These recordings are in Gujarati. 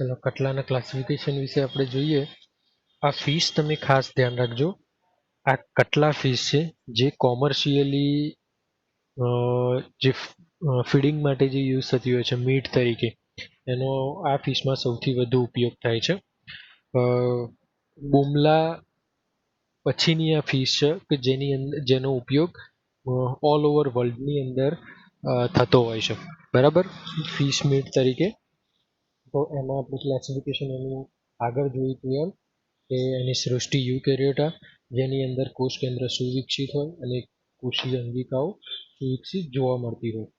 પેલા કટલાના ક્લાસિફિકેશન વિશે આપણે જોઈએ. આ ફિશ તમે ખાસ ધ્યાન રાખજો. આ કટલા ફિશ છે, જે કોમર્શિયલી જે ફીડિંગ માટે જે યુઝ થતી હોય છે મીટ તરીકે. એનો આ ફિશમાં સૌથી વધુ ઉપયોગ થાય છે. બુમલા પછીની આ ફિશ છે કે જેની અંદર જેનો ઉપયોગ ઓલ ઓવર વર્લ્ડની અંદર થતો હોય છે. બરાબર? ફિશ મીટ તરીકે. તો એમાં આપણે ક્લાસિફિકેશન એનું આગળ જોયું હતું એમ કે એની સૃષ્ટિ યુકેરિયોટા, જેની અંદર કોષ કેન્દ્ર સુવિકસિત હોય અને કોષીય અંગિકાઓ સુવિકસિત જોવા મળતી હોય.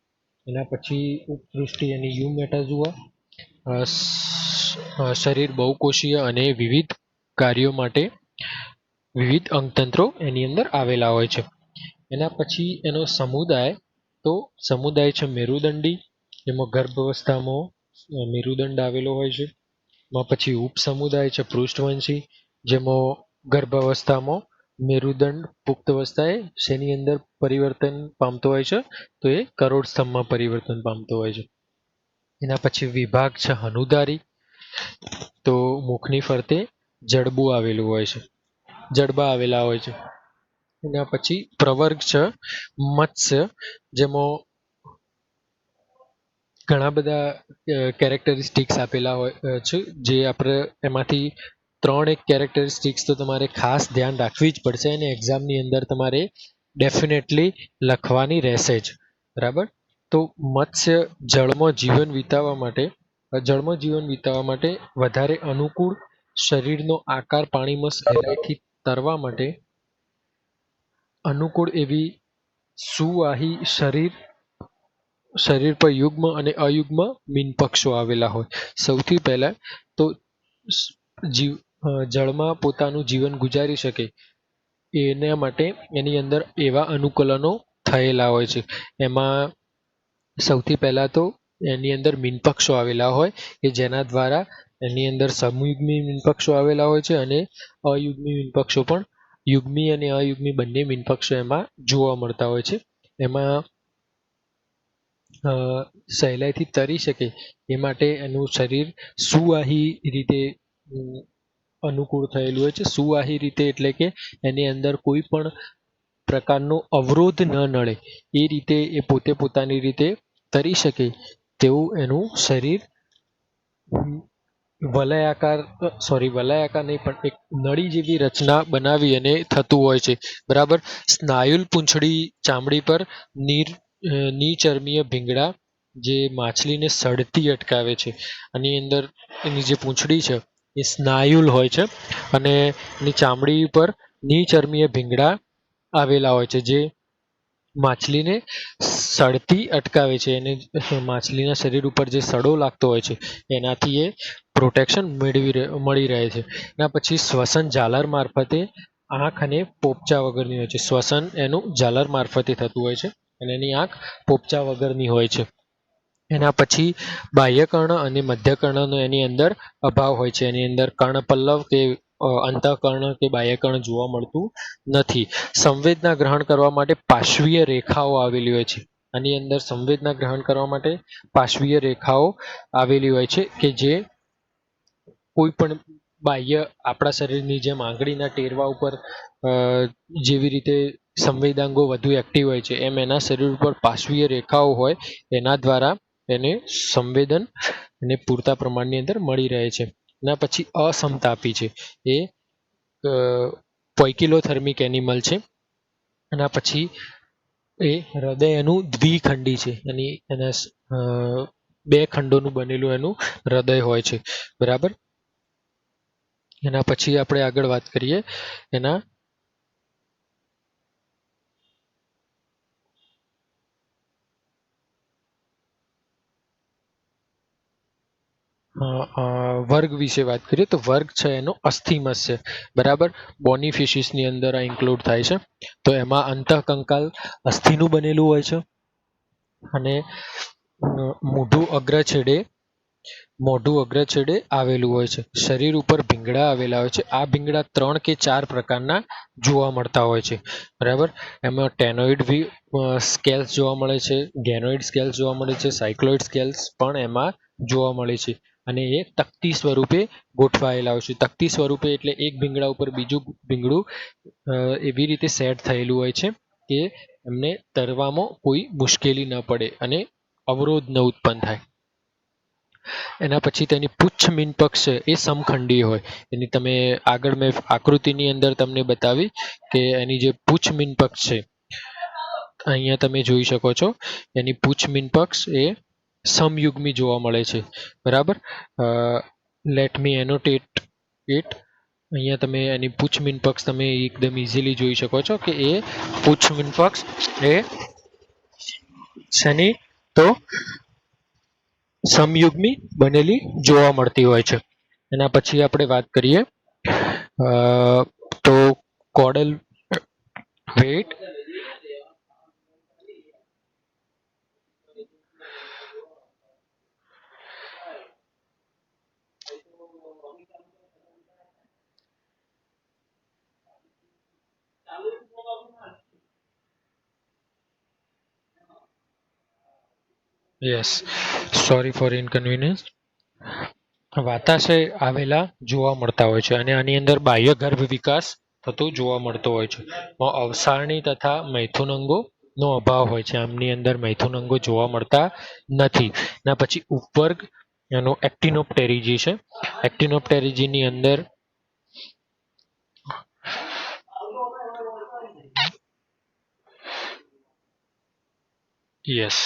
એના પછી ઉપસૃષ્ટિ એની યુ મેટાઝુઆ શરીર બહુકોષીય અને વિવિધ કાર્યો માટે વિવિધ અંગતંત્રો એની અંદર આવેલા હોય છે. એના પછી એનો સમુદાય, તો સમુદાય છે મેરુદંડી જેમાં ગર્ભ અવસ્થામાં મેરુદંડ આવેલો હોય છે. એમાં પછી ઉપસમુદાય છે, પૃષ્ઠવંશી, જેમાં ગર્ભાવસ્થામાં મેરુદંડ પુખ્ત અવસ્થાએ શેની અંદર પરિવર્તન પામતો હોય છે? તો એ કરોડ સ્તંભમાં પરિવર્તન પામતો હોય છે. એના પછી વિભાગ છે, હનુદારી. તો મુખની ફરતે જડબું આવેલું હોય છે. જડબા આવેલા હોય છે. એના પછી પ્રવર્ગ છે, મત્સ્ય, જેમાં ઘણા બધા કેરેક્ટરિસ્ટિક્સ આપેલા હોય છે, જે આપણે એમાંથી ત્રણ એક કેરેક્ટરિસ્ટિક્સ તો તમારે ખાસ ધ્યાન રાખવી જ પડશે અને એક્ઝામની અંદર તમારે ડેફિનેટલી લખવાની રહેશે જ. બરાબર? તો મત્સ્ય જળમાં જીવન વિતાવવા માટે જળમાં જીવન વિતાવવા માટે વધારે અનુકૂળ શરીરનો આકાર પાણીમાં સહેલાઈથી તરવા માટે અનુકૂળ એવી સુવાહી શરીર શરીર પર યુગ્મ અને અયુગ્મ મીનપક્ષો આવેલા હોય. સૌથી પહેલાં તો જીવ જળમાં પોતાનું જીવન ગુજારી શકે. એના માટે એની અંદર એવા અનુકૂલનો થયેલા હોય છે. એમાં સૌથી પહેલાં તો એની અંદર મીનપક્ષો આવેલા હોય કે જેના દ્વારા એની અંદર સમયુગ્મી મીનપક્ષો આવેલા હોય છે અને અયુગ્મી મીનપક્ષો પણ યુગ્મી અને અયુગ્મી બંને મીનપક્ષો એમાં જોવા મળતા હોય છે. એમાં સહેલાઈથી તરી શકે. એ માટે એનું શરીર સુવાહી રીતે અનુકૂળ થયેલું હોય છે. સુવાહી રીતે એટલે કે એની અંદર કોઈ પણ પ્રકારનો અવરોધ ન નડે. એ રીતે એ પોતે પોતાની રીતે તરી શકે. તેવું એનું શરીર વલયાકાર સોરી વલયાકાર નહીં, પણ એક નળી જેવી રચના બનાવી અને થતું હોય છે. બરાબર? સ્નાયુલ પૂંછડી ચામડી પર નીર નીચર્મીય ભીંગડા જે માછલીને સડતી અટકાવે છે. આની અંદર એની જે પૂંછડી છે, એ સ્નાયુલ હોય છે અને એની ચામડી પર નીચર્મીય ભીંગડા આવેલા હોય છે, જે માછલીને સડતી અટકાવે છે. એને માછલીના શરીર ઉપર જે સડો લાગતો હોય છે, એનાથી એ પ્રોટેક્શન મેળવી મળી રહે છે. એના પછી શ્વસન ઝાલર મારફતે આંખ અને પોપચા વગરની હોય છે. શ્વસન એનું ઝાલર મારફતે થતું હોય છે. અને એની આંખ પોપચા વગરની હોય છે. એના પછી બાહ્યકર્ણ અને મધ્યકર્ણનો એની અંદર અભાવ હોય છે. એની અંદર કર્ણપલ્લવ કે અંતઃકર્ણ કે બાહ્યકર્ણ જોવા મળતું નથી. સંવેદના ગ્રહણ કરવા માટે પાશ્વીય રેખાઓ આવેલી હોય છે. આની અંદર સંવેદના ગ્રહણ કરવા માટે પાશ્વીય રેખાઓ આવેલી હોય છે કે જે કોઈ પણ બાહ્ય આપણા શરીરની જેમ આંગળીના ટેરવા ઉપર જેવી રીતે સંવેદાંગો વધુ એક્ટિવ હોય છે. એમ એના શરીર ઉપર પાશ્વીય રેખાઓ હોય, એના દ્વારા એને સંવેદન અને પૂરતા પ્રમાણની અંદર મળી રહે છે. એના પછી અસમતાપી છે. એ પોઇકિલોથર્મિક એનિમલ છે. એના પછી એ હૃદય એનું દ્વિખંડી છે. એની, એના બે ખંડોનું બનેલું એનું હૃદય હોય છે. બરાબર? એના પછી આપણે આગળ વાત કરીએ. એના વર્ગ વિશે વાત કરીએ તો વર્ગ છે એનો અસ્થિમત્સ્ય બરાબર? બોનીફિશિસની અંદર આ ઇન્ક્લુડ થાય છે. તો એમાં અંતઃકંકાલ અસ્થિનું બનેલું હોય છે. અને મોઢું અગ્ર છેડે મોઢું અગ્ર છેડે આવેલું હોય છે. શરીર ઉપર ભીંગડા આવેલા હોય છે. આ ભીંગડા ત્રણ કે ચાર પ્રકારના જોવા મળતા હોય છે. બરાબર? એમાં ટેનોઇડ વી સ્કેલ્સ જોવા મળે છે. ગેનોઇડ સ્કેલ્સ જોવા મળે છે. સાયક્લોઇડ સ્કેલ્સ પણ એમાં જોવા મળે છે. અને એ તકતી સ્વરૂપે ગોઠવાયેલા હોય છે. તકતી સ્વરૂપે એટલે એક ભીંગડા ઉપર બીજું ભીંગડું એવી રીતે સેટ થયેલું હોય છે કે એમને તરવામાં કોઈ મુશ્કેલી ન પડે અને અવરોધ ન ઉત્પન્ન થાય. એના પછી તેની પુચ્છ મીનપક્ષ છે એ સમખંડી હોય. એની તમે આગળ મેં આકૃતિની અંદર તમને બતાવી કે એની જે પુચ્છ મીનપક્ષ છે, અહીંયા તમે જોઈ શકો છો. એની પૂછ મીનપક્ષ એ સમયુગ્મી જોવા મળે છે. બરાબર? લેટ મી એનોટેટ ઇટ અહીંયા તમે એની પૂછ પક્ષ તમે એકદમ ઇઝીલી જોઈ શકો છો કે એ પૂછ પક્ષ એ શેની? તો સમયુગ્મી બનેલી જોવા મળતી હોય છે. એના પછી આપણે વાત કરીએ. તો કોડલ વેટ યસ સોરી ફોર ઇન્કન્વિનિયન્સ વાતાશય આવેલા જોવા મળતા હોય છે અને આની અંદર બાહ્ય ગર્ભ વિકાસ થતો જોવા મળતો હોય છે. અવસારણી તથા મૈથુન અંગો નો અભાવ હોય છે. આમની અંદર મૈથુન અંગો જોવા મળતા નથી. ના, પછી ઉપવર્ગ એનો એક્ટિનોપ્ટેરિજી છે. એક્ટિનોપ્ટેરિજીની અંદર યસ.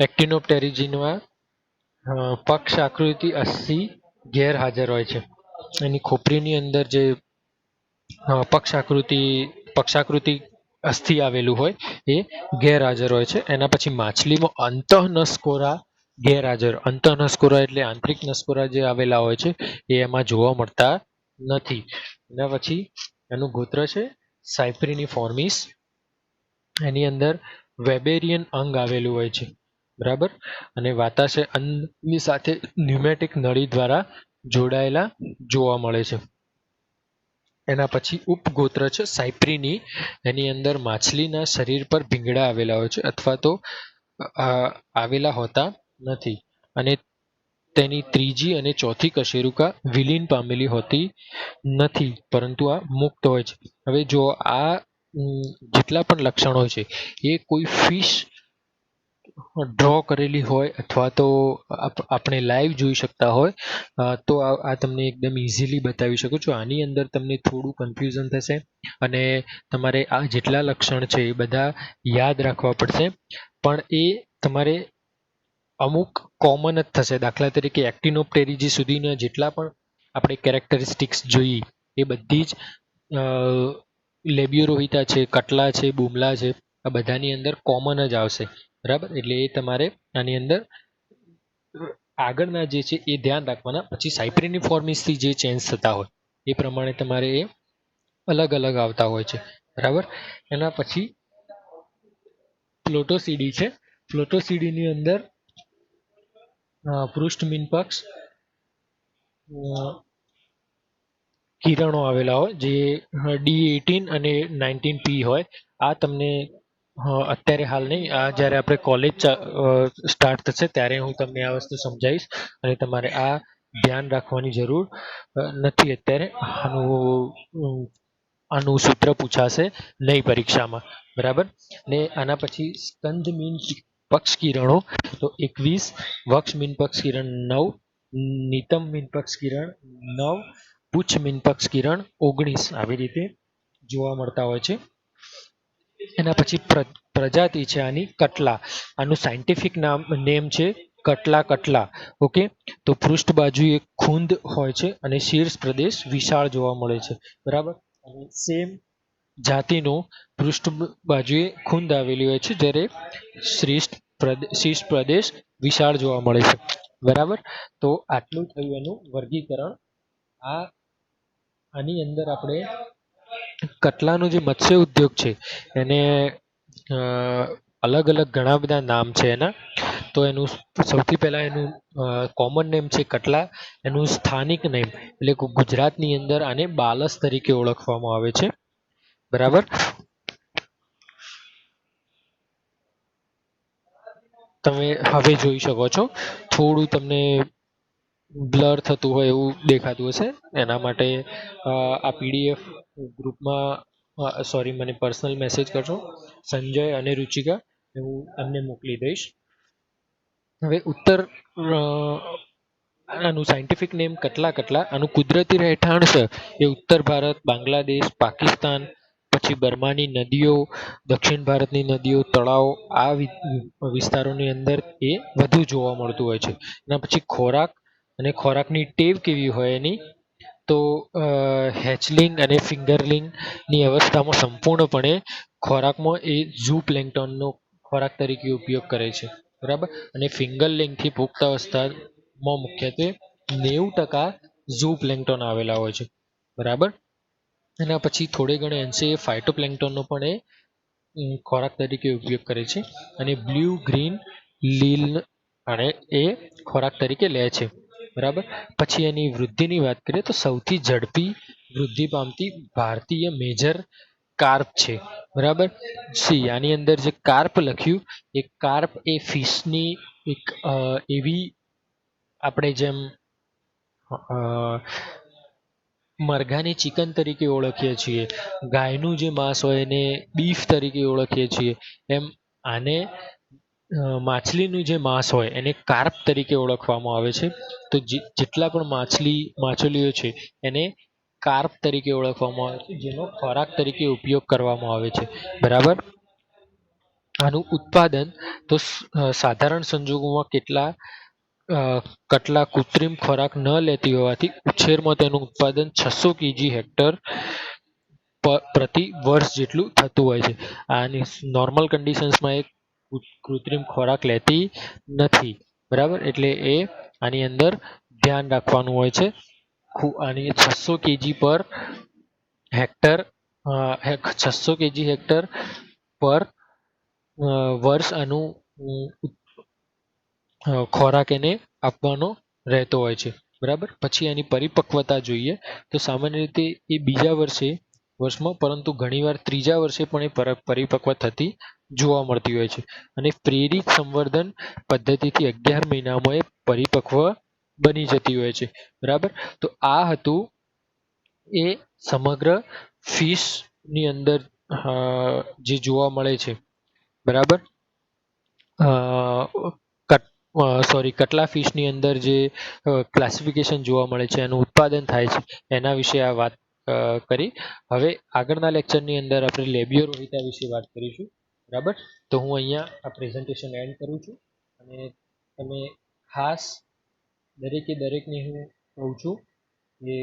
એક્ટિનોપ્ટેરિજીનમાં પક્ષ આકૃતિ અસ્થિ ગેરહાજર હોય છે. એની ખોપરીની અંદર જે પક્ષ આકૃતિ, પક્ષાકૃતિ અસ્થિ આવેલું હોય, એ ગેરહાજર હોય છે. એના પછી માછલીમાં અંતઃનસકોરા ગેરહાજર. અંતઃનસકોરા એટલે આંતરિક નસકોરા જે આવેલા હોય છે, એ એમાં જોવા મળતા નથી. એના પછી એનું ગોત્ર છે સાયપ્રિની ફોર્મિસ એની અંદર વેબેરિયન અંગ આવેલું હોય છે. બરાબર? અને વાતાશય અંગની સાથે ન્યુમેટિક નળી દ્વારા જોડાયેલા જોવા મળે છે. એના પછી ઉપગોત્ર છે, સાયપ્રિની. એની અંદર માછલીના શરીર પર ભીંગડા આવેલા હોય છે, અથવા તો આવેલા હોતા નથી. અને તેની ત્રીજી અને ચોથી કશેરુકા વિલીન પામેલી હોતી નથી, પરંતુ આ મુક્ત હોય છે. હવે જો આ જેટલા પણ લક્ષણો છે, એ કોઈ ફિશ ડ્રો કરેલી હોય અથવા તો આપ- આપણે લાઈવ જોઈ શકતા હોય તો આ તમને એકદમ ઇઝીલી બતાવી શકું છું. આની અંદર તમને થોડું કન્ફ્યુઝન થશે અને તમારે આ જેટલા લક્ષણ છે એ બધા યાદ રાખવા પડશે. પણ એ તમારે અમુક કોમન જ થશે. દાખલા તરીકે એક્ટિનોપ્ટેરિજી સુધીના જેટલા પણ આપણે કેરેક્ટરિસ્ટિક્સ જોઈ એ બધી જ લેબ્યુરોહિતા છે, કટલા છે, બુમલા છે, આ બધાની અંદર કોમન જ આવશે. બરાબર? એટલે એ તમારે આની અંદર આગળના જે છે એ ધ્યાન રાખવાના. પછી સાયપ્રિનિફોર્મિસથી જે ચેન્જ થતા હોય, એ પ્રમાણે તમારે એ અલગ અલગ આવતા હોય છે. બરાબર? એના પછી ફ્લોટોસીડી છે. ફ્લોટોસીડીની અંદર અ, પૃષ્ઠ મીનપક્ષ અ, કિરણો આવેલા હોય જે ડી એટીન અને નાઇન્ટીન પી હોય. આ તમને અત્યારે હાલ નહીં આ જ્યારે આપણે કોલેજ સ્ટાર્ટ થશે ત્યારે હું તમને આ વસ્તુ સમજાવીશ અને તમારે આ ધ્યાન રાખવાની જરૂર નથી અત્યારે. આનું આનું સૂત્ર પૂછાશે નહીં પરીક્ષામાં. બરાબર? ને આના પછી સ્કંદ મીન પક્ષ કિરણો તો એકવીસ, વક્ષ મિનપક્ષ કિરણ નવ, નિતમ મિનપક્ષ કિરણ નવ પૂછ મિનપક્ષ કિરણ ઓગણીસ આવી રીતે જોવા મળતા હોય છે. એના પછી પ્ર- પ્રજાતિ છે આની કટલા. આનું સાયન્ટિફિક નામ નેમ છે કટલા કટલા. ઓકે? તો પૃષ્ઠ બાજુ એક ખૂંદ હોય છે અને શીર્ષ પ્રદેશ વિશાળ જોવા મળે છે. બરાબર? અને સેમ જાતિનો પૃષ્ઠ બાજુએ ખૂંદ આવેલી હોય છે, જ્યારે શ્રેષ્ઠ શીર્ષ પ્રદેશ વિશાળ જોવા મળે છે. બરાબર? તો આટલું થયું એનું વર્ગીકરણ. આ, આની અંદર આપણે કટલાનો જે મત્સ્ય ઉદ્યોગ છે, એને અલગ અલગ ઘણા બધા નામ છે એના. તો એનું સૌથી પહેલા એનું કોમન નેમ છે કટલા. એનું સ્થાનિક નેમ એટલે ગુજરાતની અંદર આને બાલસ તરીકે ઓળખવામાં આવે છે. બરાબર? તમે હવે જોઈ શકો છો. થોડું તમને બ્લર થતું હોય એવું દેખાતું હશે. એના માટે આ પીડીએફ ગ્રુપમાં સોરી, મને પર્સનલ મેસેજ કરજો. સંજય અને રુચિકા, હું એમને મોકલી દઈશ. હવે ઉત્તર આનું સાયન્ટિફિક નેમ કટલા કટલા, આનું કુદરતી રહેઠાણ છે એ ઉત્તર ભારત, બાંગ્લાદેશ, પાકિસ્તાન પછી બર્માની નદીઓ, દક્ષિણ ભારતની નદીઓ, તળાવો આ વિસ્તારોની અંદર એ વધુ જોવા મળતું હોય છે. એના પછી ખોરાક અને ખોરાકની ટેવ કેવી હોય એની? તો હેચલિંગ અને ફિંગરલિંગની અવસ્થામાં સંપૂર્ણપણે ખોરાકમાં એ ઝૂ પ્લેન્ટોનનો ખોરાક તરીકે ઉપયોગ કરે છે. બરાબર? અને ફિંગરલિંગથી પુખ્ત અવસ્થામાં મુખ્યત્વે નેવું ટકા ઝૂ પ્લેન્ટોન આવેલા હોય છે. બરાબર? એના પછી થોડે ઘણે અંશે ફાઇટોપ્લેન્ટોનનો પણ એ ખોરાક તરીકે ઉપયોગ કરે છે અને બ્લુ ગ્રીન લીલ અને એ ખોરાક તરીકે લે છે. બરાબર? પછી એની વૃદ્ધિની વાત કરીએ તો સૌથી ઝડપી વૃદ્ધિ પામતી ભારતીય મેજર કાર્પ છે. બરાબર? સી, આની અંદર જે કાર્પ લખ્યું, એ કાર્પ એ ફિશની એક એવી આપણે જેમ મરઘાની ચિકન તરીકે ઓળખીએ છીએ. ગાયનું જે માંસ હોય એને બીફ તરીકે ઓળખીએ છીએ. એમ આને માછલીનું જે માંસ હોય એને કાર્પ તરીકે ઓળખવામાં આવે છે. તો જેટલા પણ માછલી, માછલીઓ છે એને કાર્પ તરીકે ઓળખવામાં આવે છે, જેનો ખોરાક તરીકે ઉપયોગ કરવામાં આવે છે. બરાબર? આનું ઉત્પાદન તો સાધારણ સંજોગોમાં કેટલા કટલા કૃત્રિમ ખોરાક ન લેતી હોવાથી ઉછેરમાં તેનું ઉત્પાદન છસો કેજી હેક્ટર પ્રતિ વર્ષ જેટલું થતું હોય છે. આની નોર્મલ કન્ડિશન્સમાં એ કૃત્રિમ ખોરાક લેતી નથી. બરાબર? એટલે એ આની અંદર ધ્યાન રાખવાનું હોય છે. આની છસો કેજી પર હેક્ટર છસો કેજી હેક્ટર પર વર્ષ આનું ખોરાક એને આપવાનો રહેતો હોય છે. બરાબર? પછી એની પરિપક્વતા જોઈએ. તો સામાન્ય રીતે એ બીજા વર્ષે, વર્ષમાં, પરંતુ ઘણીવાર ત્રીજા વર્ષે પણ એ પરિપક્વ થતી જોવા મળતી હોય છે. અને પ્રેરિત સંવર્ધન પદ્ધતિથી અગિયાર મહિનામાં એ પરિપક્વ બની જતી હોય છે. બરાબર? તો આ હતું એ સમગ્ર ફિશની અંદર જે જોવા મળે છે. બરાબર? સોરી કટલા ફિશની અંદર જે ક્લાસિફિકેશન જોવા મળે છે, એનું ઉત્પાદન થાય છે, એના વિશે આ વાત કરી. હવે આગળના લેક્ચરની અંદર આપણે લેબિયો રોહિતા વિશે વાત કરીશું, બરાબર? તો હું અહીંયા આ પ્રેઝન્ટેશન એન્ડ કરું છું અને તમે ખાસ દરેકે દરેકને હું કહું છું કે